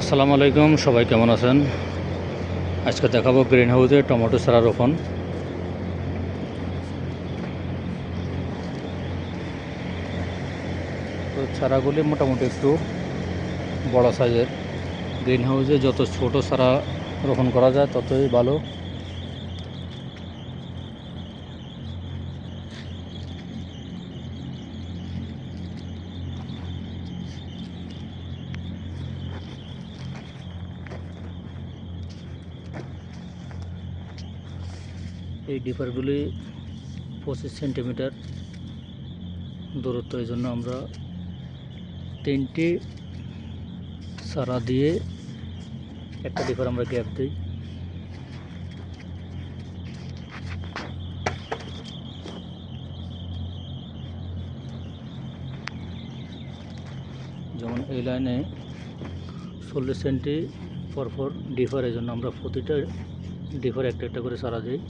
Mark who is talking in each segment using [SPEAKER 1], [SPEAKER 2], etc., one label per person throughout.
[SPEAKER 1] আসসালামু আলাইকুম, সবাই কেমন আছেন? আজকে দেখাবো গ্রিন হাউসে টমেটো চারা রোপণ। তো চারাগুলি মোটামুটি একটু বড় সাইজের গ্রিন হাউসে যত ছোট চারা রোপণ করা যায়, ততই ভালো। এই ডিপারগুলি পঁচিশ সেন্টিমিটার দূরত্ব, এই জন্য আমরা তিনটি সারা দিয়ে একটা ডিপার আমরা গ্যাপ দিই। যেমন এই লাইনে চল্লিশ সেন্টি পরপর ডিফার এই জন্য আমরা প্রতিটা ডিফার একটা একটা করে সারা দিই।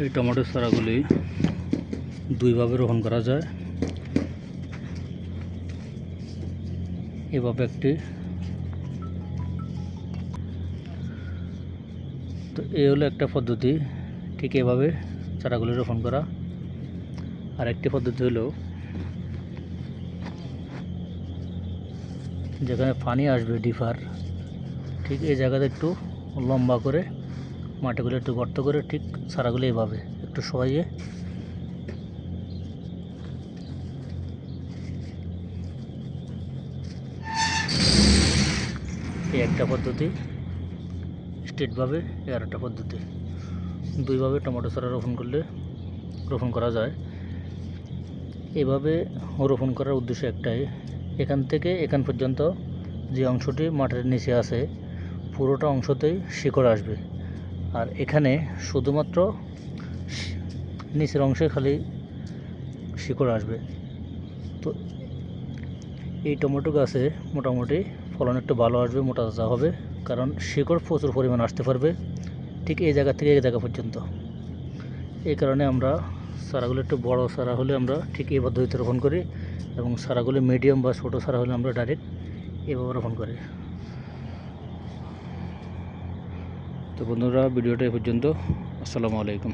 [SPEAKER 1] এই টমেটোর চারাগুলি দুইভাবে রোপণ করা যায়। এভাবে একটি। তো এই হলো একটা পদ্ধতি, ঠিক এভাবে চারাগুলি রোপণ করা। আর একটি পদ্ধতি হলো, যেখানে পানি আসবে ডিফার ঠিক এই জায়গাতে একটু লম্বা করে মাটিগুলো একটু গর্ত করে ঠিক সারাগুলো এভাবে একটু সবাইয়ে এই একটা পদ্ধতি, স্ট্রেটভাবে আর একটা পদ্ধতি। দুইভাবে টমেটো চারা রোপণ করলে রোপণ করা যায়। এভাবে রোপণ করার উদ্দেশ্য একটাই, এখান থেকে এখান পর্যন্ত যে অংশটি মাটির নিচে আছে, পুরোটা অংশতেই শিকড় আসবে। আর এখানে শুধুমাত্র নিচের অংশে খালি শিকড় আসবে। তো এই টমেটো গাছে মোটামুটি ফলন একটু ভালো আসবে, মোটা তাজা হবে, কারণ শিকড় প্রচুর পরিমাণ আসতে পারবে ঠিক এই জায়গা থেকে এই জায়গা পর্যন্ত। এই কারণে আমরা সারাগুলো একটু বড় সারা হলে আমরা ঠিক এই পদ্ধতিতে রোপণ করি এবং সারাগুলো মিডিয়াম বা ছোটো সারা হলে আমরা ডাইরেক্ট এভাবে রোপণ করি। তো বন্ধুরা ভিডিওটা এ পর্যন্ত। আসসালামু আলাইকুম।